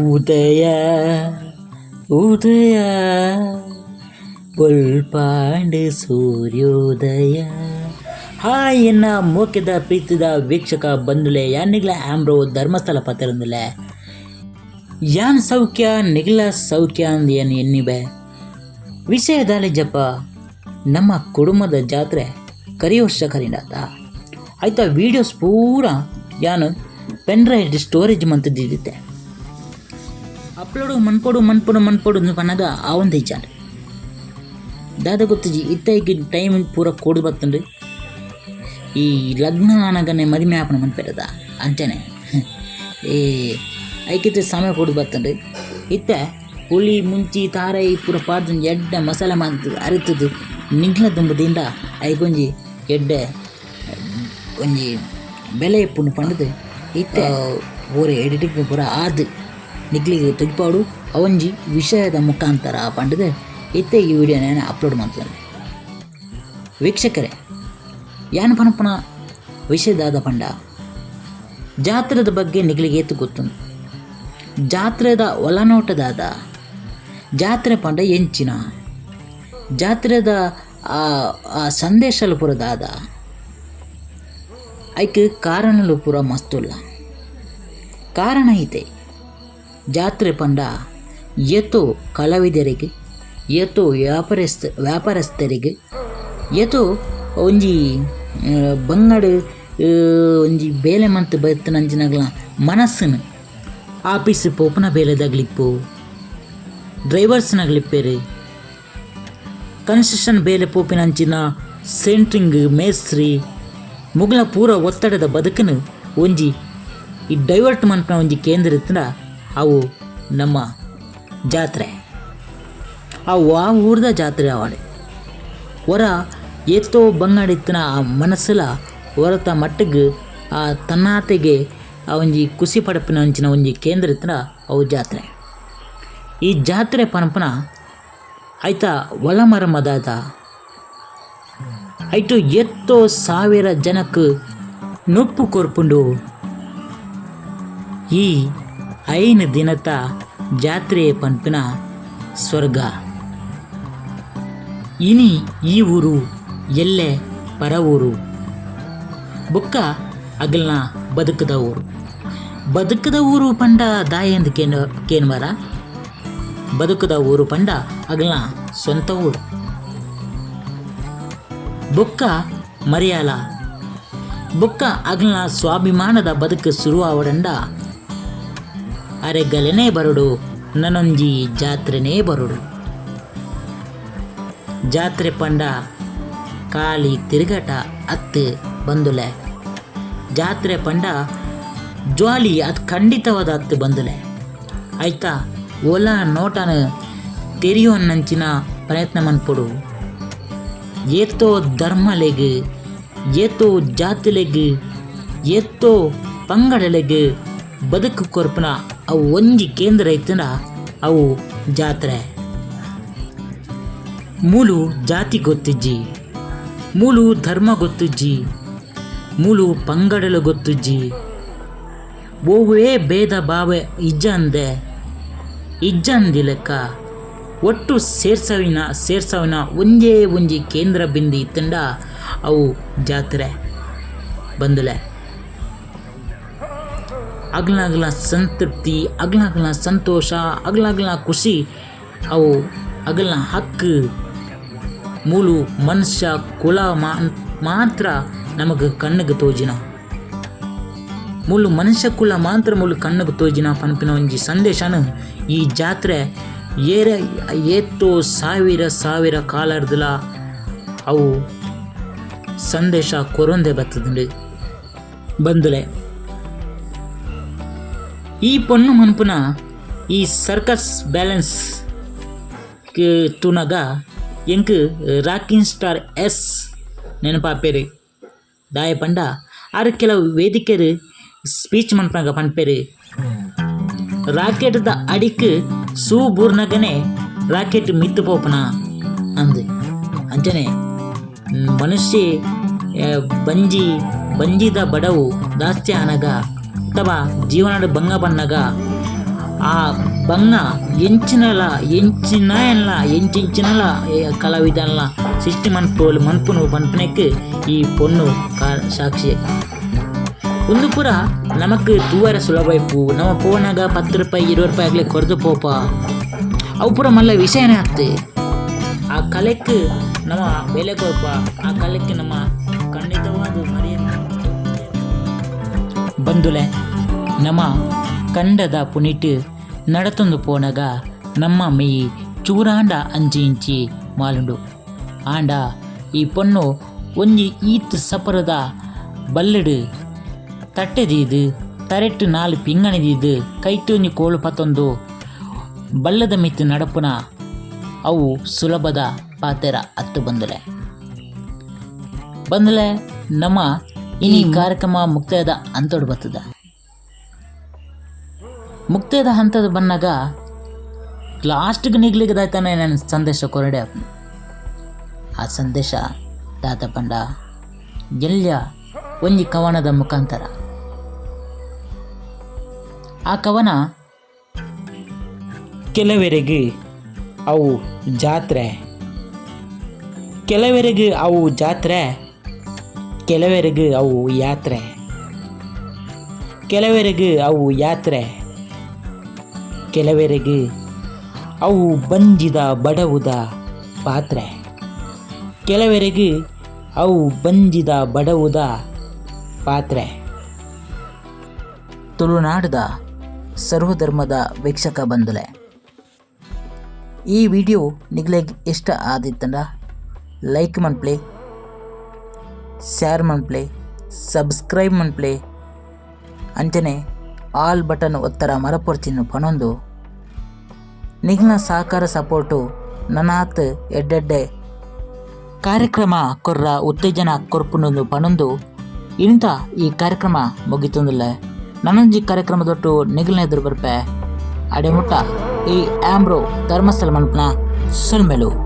ಉದಯ ಉದಯ ಉಲ್ಪಾಂಡು ಸೂರ್ಯೋದಯ. ಹಾಯ್ ಎನ್ನ ಮೋಕ್ಯದ ಪ್ರೀತಿದ ವೀಕ್ಷಕ ಬಂಧುಲೆ ಯಾನಿಗ್ಲ ಆಮ್ರೋ ಧರ್ಮಸ್ಥಳ ಪತ್ತಿರಂದಿಲೆ ಯಾನ್ ಸೌಖ್ಯ, ನಿಗ್ಲ ಸೌಖ್ಯ ಅಂದ ಏನು ಎನ್ನಿಬೆ. ವಿಷಯದಲ್ಲಿ ಜಪ್ಪ ನಮ್ಮ ಕುಟುಂಬದ ಜಾತ್ರೆ ಕರಿ ವರ್ಷ ಆಯ್ತಾ ವೀಡಿಯೋಸ್ ಪೂರ ಯಾನು ಪೆನ್ ಡ್ರೈವ್ ಸ್ಟೋರೇಜ್ ಮಂತದ್ದಿದ್ದೆ ಅಪ್ಲೋಡು ಮನ್ಪೊಡು ಮನ್ಪೊಡು ಮನ್ಪೊಡು ಪನ್ನಗ ಆ ಒಂದು ಇಚ್ಚಾಂಡ್ರಿ ದಾದ ಗೊತ್ತಿಜಿ ಇತ್ತೈಗೆ ಟೈಮ್ ಪೂರ ಕೊಡು ಬರ್ತನ್ರಿ ಈ ಲಗ್ನ ಆನಗನೆ ಮದುವೆ ಆಪಣ ಮನ್ಪೆರದ ಅಂಚನೆ. ಏ ಐಕಿತ್ತೆ ಸಮಯ ಕೊಡು ಬರ್ತನ್ರಿ ಇತ್ತ ಹುಳಿ ಮುಂಚಿ ತಾರೈ ಪೂರ ಪಾಡ್ದು ಎಡ್ಡೆ ಮಸಾಲೆ ಮಂತ್ ಅರಿತದ್ದು ನಿಂಗ್ಲ ದುಂಬದಿಂದ ಐಗೊಂಜಿ ಎಡ್ಡೆ ಒಂಜಿ ಬೆಲೆ ಇಪ್ಪುಂಡು ಪಂಡದು ಇತ್ತ ಓರೆ ಎಡಿಟಿಂಗ್ ಪೂರ ಆದ್ ನಿಗ್ಲಿಗೆ ತೆಗ್ಪಾಡು. ಅವಂಜಿ ವಿಷಯದ ಮುಖಾಂತರ ಪಂಡದೆ. ಇತ್ತೆ ಈ ವಿಡಿಯೋ ವಿಡಿಯೋನ ಅಪ್ಲೋಡ್ ಮಾಡ್ತೇನೆ ವೀಕ್ಷಕರೇ, ಯಾನ್ ಪನಪನ ವಿಷಯದಾದ ಪಂಡ? ಜಾತ್ರೆದ ಬಗ್ಗೆ ನಿಗ್ಲಿಗೆ ಎತ್ತು ಗೊತ್ತುಂಡು ಜಾತ್ರೆದ ಒಳನೋಟದಾದ ಜಾತ್ರೆ ಪಂಡ ಎಂಚಿನ? ಜಾತ್ರೆದ ಆ ಆ ಸಂದೇಶಲು ಪುರದಾದ ಐಕ್ ಕಾರಣಲು ಪುರ ಮಸ್ತುಲ್ಲ ಕಾರಣ ಐತೆ ಜಾತ್ರೆ ಪಂಡ ಎತ್ತೋ ಕಲಾವಿದರಿಗೆ, ಎತ್ತೋ ವ್ಯಾಪಾರಸ್ಥ, ವ್ಯಾಪಾರಸ್ಥರಿಗೆ, ಎತ್ತೋ ಒಂಜಿ ಬಂಗಡ ಒಂಜಿ ಬೇಲೆ ಮಂತ್ ಬತ್ತನಂಚಿನಗ್ಲ ಮನಸ್ಸನ್ನು ಆಫೀಸ್ ಪೋಪನ ಬೇಲೆದಾಗ್ಲಿಪ್ಪು. ಡ್ರೈವರ್ಸ್ನಾಗ್ಲಿಪ್ಪೇರಿ ಕನ್ಸ್ಟ್ರಕ್ಷನ್ ಬೇಲೆ ಪೋಪಿನಂಚಿನ ಸೆಂಟ್ರಿಂಗ್ ಮೇಸ್ತ್ರಿ. ಮುಗಲ ಪೂರ ಒತ್ತಡದ ಬದುಕನ್ನು ಒಂಜಿ ಈ ಡೈವರ್ಟ್ ಮಂತ್ನ ಒಂಜಿ ಕೇಂದ್ರ ಇತ್ತಂಡ ಅವು ನಮ್ಮ ಜಾತ್ರೆ. ಅವು ಆ ಊರ್ದ ಜಾತ್ರೆ ಅವಳೆ ಹೊರ ಎತ್ತೋ ಬಂಗಾಡಿತ್ತಿನ ಆ ಮನಸ್ಸಲ ಹೊರತ ಮಟ್ಟಿಗೆ ಆ ತನ್ನಾತೆಗೆ ಆ ಒಂಜಿ ಖುಷಿ ಪಡಪಿನ ಅಂಚಿನ ಒಂಜಿ ಕೇಂದ್ರ ಇತ್ತನ ಅವು ಜಾತ್ರೆ. ಈ ಜಾತ್ರೆ ಪರಂಪನ ಆಯ್ತಾ ಮದಾತ ಐಟು ಎತ್ತೋ ಸಾವಿರ ಜನಕ್ಕೆ ನೊಪ್ಪು ಕೊರ್ಪುಂಡು. ಈ ಐನು ದಿನತ ಜಾತ್ರೆ ಪಂಪಿನ ಸ್ವರ್ಗ. ಇನಿ ಈ ಊರು ಎಲ್ಲೆ ಪರ ಊರು ಬುಕ್ಕ ಅಗಲ್ನ ಬದುಕದ ಊರು. ಬದುಕದ ಊರು ಪಂಡ ದಾಯಂದು ಕೇನ್ ಕೇನ್ವರ ಬದುಕದ ಊರು ಪಂಡ ಅಗಲ್ನ ಸ್ವಂತ ಊರು. ಬುಕ್ಕ ಮರಿಯಾಲ. ಬುಕ್ಕ ಅಗಲ್ನ ಸ್ವಾಭಿಮಾನದ ಬದುಕು ಶುರುವಾವಡಂಡ ಅರೆಗಲೆನೇ ಬರುಡು, ನನೊಂಜಿ ಜಾತ್ರೆನೇ ಬರುಡು. ಜಾತ್ರೆ ಪಂಡ ಕಾಲಿ ತಿರುಗಟ ಅತ್ತು ಬಂದುಲೆ. ಜಾತ್ರೆ ಪಂಡ ಜ್ವಾಲಿ ಅದು ಖಂಡಿತವಾದ ಅತ್ತು ಬಂದುಲೆ. ಆಯ್ತಾ? ಒಲ ನೋಟನ ತೆರೆಯುವನ್ನಂಚಿನ ಪ್ರಯತ್ನ ಮನ್ಪುಡು ಏತೋ ಧರ್ಮಲೆಗ್ ಏತೋ ಜಾತಿಲೆಗ್ ಏತೋ ಪಂಗಡಲೆಗ್ ಬದುಕು ಕೊರ್ಪನ ಅವು ಒಂಜಿ ಕೇಂದ್ರ ಇತ್ತಂಡ ಅವು ಜಾತ್ರೆ. ಮೂಲು ಜಾತಿ ಗೊತ್ತಿಜ್ಜಿ, ಮೂಲು ಧರ್ಮ ಗೊತ್ತಿಜ್ಜಿ, ಮೂಲು ಪಂಗಡಲು ಗೊತ್ತಿಜ್ಜಿ. ಓವೇ ಭೇದ ಭಾವ ಇಜ್ಜಂದೆ ಇಜ್ಜ ಅಂದಿಲಕ್ಕ ಒಟ್ಟು ಸೇರ್ಸವಿನ ಸೇರ್ಸವಿನ ಒಂದೇ ಒಂಜಿ ಕೇಂದ್ರ ಬಿಂದಿ ಇತ್ತಂಡ ಅವು ಜಾತ್ರೆ ಬಂದಲೆ. ಅಗ್ಲಾಗ್ಲ ಸಂತೃಪ್ತಿ, ಅಗ್ಲಾಗ್ಲ ಸಂತೋಷ, ಅಗ್ಲಾಗ್ಲ ಖುಷಿ. ಅವು ಅಗಲ್ನ ಹಕ್ಕು. ಮೂಲು ಮನುಷ್ಯ ಕುಲ ಮಾತ್ರ ನಮಗೆ ಕಣ್ಣಿಗೆ ತೋಜಿನ. ಮೂಲು ಮನುಷ್ಯ ಕುಲ ಮಾತ್ರ ಮೂಲು ಕಣ್ಣಿಗೆ ತೋಜಿನ ಪನ್ಪಿನ ಒಂಜಿ ಸಂದೇಶನ. ಈ ಜಾತ್ರೆ ಏರ, ಏತ್ತೋ ಸಾವಿರ ಸಾವಿರ ಕಾಲರ್ದಲ ಅವು ಸಂದೇಶ ಕೊರೊಂದೆ ಬರ್ತದಂಡು ಬಂದುಲೆ. ಈ ಪೊನ್ನು ಮನ್ಪುನ ಈ ಸರ್ಕಸ್ ಬ್ಯಾಲೆನ್ಸ್ ತೂನಗ ಎಂಕ್ ರಾಕಿಂಗ್ ಸ್ಟಾರ್ ಎಸ್ ನೆನಪಾಪೇರು ದಾಯ ಪಂಡ. ಆರು ಕೆಲವು ವೇದಿಕೆರು ಸ್ಪೀಚ್ ಮನ್ಪನಾಗ ಪನ್ಪೇರು. ರಾಕೆಟ್ದ ಅಡಿಕ್ ಸೂ ರಾಕೆಟ್ ಮಿತ್ತು ಪೋಪನ ಅಂದು ಅಂಚನೆ, ಮನುಷ್ಯ ಬಂಜಿ, ಬಂಜಿದ ಬಡವು ದಾಸ್ತಿ ಅನಗ ಅಥವಾ ಜೀವನದ ಭಂಗ ಬನ್ನಗ ಆ ಬಂಗ ಎಂಚಿನಲ ಎಂಚಿನ ಎಲ್ಲ ಎಂಚಿಂಚಿನಲ కళావిధాల సృష్టి మన్పోలు మన్పును మన్పునెక్కు ఈ పొన్ను కా- సాక్షి ಒಂದು ಪುರ ನಮಕ್ ತೂವರ ಸುಲಭ ಇಪ್ಪು ನಮ್ಮ ಫೋನಾಗ ಪತ್ತು ರೂಪಾಯಿ ಇರುವತ್ತು ರೂಪಾಯಿ ಆಗ್ಲಿ ಕೊರದು ಪೋಪ ಅವು ಪುರ ಮಲ್ಲ ವಿಷಯನೇ ಆಗ್ತಿ ಆ ಕಲೆಕ್ ನಮ್ಮ ಬೆಲೆ ಕೊಡಪ ಆ ಕಲೆಕ್ ನಮ್ಮ ಖಂಡಿತವಾದ ಮರಿಯನ್ನು ಬಂದುಲೆ. ನಮ ಕಂಡದ ಪುನಿಟ್ ನಡತೊಂದು ಪೋನಗ ನಮ್ಮ ಮೇಯಿ ಚೂರಾಂಡ ಅಂಚಿ ಇಂಚಿ ಮಾಲುಂಡು. ಆಂಡ ಈ ಪೊನ್ನು ಒಂಜಿ ಈತ್ ಸಪರದ ಬಲ್ಲಡು ತಟ್ಟೆದೀದು, ತರೆಟ್ಟು ನಾಲ್ ಪಿಂಗಣಿದೀದು ಕೈಟೊಂಜಿ ಕೋಳು ಪತ್ತೊಂದು ಬಲ್ಲದ ಮಿತ್ತು ನಡಪುನ ಅವು ಸುಲಭದ ಪಾತೆರ ಅತ್ತು ಬಂದಲೆ. ಬಂದಲೆ ನಮ್ಮ ಇನಿ ಕಾರ್ಯಕ್ರಮ ಮುಕ್ತಾಯದ ಹಂತೋಡು ಬರ್ತದ. ಮುಕ್ತಾಯದ ಹಂತದ ಬಂದಾಗ ಲಾಸ್ಟ್ಗೆ ನಿಗ್ಲಿಗದಾಯ್ತಾನೆ ದಾಯ್ತಾನೆ ನನ್ನ ಸಂದೇಶ ಕೊರಡೆ ಆ ಸಂದೇಶ ದಾತ ಪಂಡ ಎಲ್ಲ ಒಂಜಿ ಕವನದ ಮುಖಾಂತರ. ಆ ಕವನ ಕೆಲವರೆಗೆ ಅವು ಜಾತ್ರೆ. ಕೆಲವರೆಗೆ ಅವು ಜಾತ್ರೆ ಕೆಲವರೆಗೆ ಅವು ಯಾತ್ರೆ. ಕೆಲವರಿಗೆ ಅವು ಯಾತ್ರೆ. ಕೆಲವರಿಗೆ ಅವು ಬಂಜಿದ ಬಡವುದ ಪಾತ್ರೆ. ಕೆಲವರಿಗೆ ಅವು ಬಂಜಿದ ಬಡವುದ ಪಾತ್ರೆ. ತುಳುನಾಡದ ಸರ್ವಧರ್ಮದ ವೀಕ್ಷಕ ಬಂದಲೆ ಈ ವಿಡಿಯೋ ನಿಗ್ಲೆಗ್ ಇಷ್ಟ ಆದಿತ್ತಂಡ ಲೈಕ್ ಮನ್ಪ್ಲೆ ಶೇರ್ ಮನ್ಪ್ಲೆ ಸಬ್ಸ್ಕ್ರೈಬ್ ಮನ್ಪ್ಲೆ ಅಂಚನೆ ಆಲ್ ಬಟನ್ ಒತ್ತರ ಮರಪೊರ್ಚಿನ ಪನೊಂದು. ನಿಗ್ನ ಸಹಕಾರ ಸಪೋರ್ಟು ನನಾತ್ ಎಡ್ಡೆಡ್ಡೆ. ಕಾರ್ಯಕ್ರಮ ಕೊರ್ರ ಉತ್ತೇಜನ ಕೊರ್ಪುನೊಂದು ಪನೊಂದು. ಇಂಥ ಈ ಕಾರ್ಯಕ್ರಮ ಮುಗಿತಂದಿಲ್ಲ. ನನ್ನೊಂಜಿ ಕಾರ್ಯಕ್ರಮದೊಟ್ಟು ನಿಗಲ್ನ ಎದುರು ಬರ್ಪೆ. ಅಡೆಮುಟ್ಟ ಈ ಆಂಬ್ರೋ ಧರ್ಮಸ್ಥಳ ಮನ್ಪನ ಸುಲ್ಮೆಲು.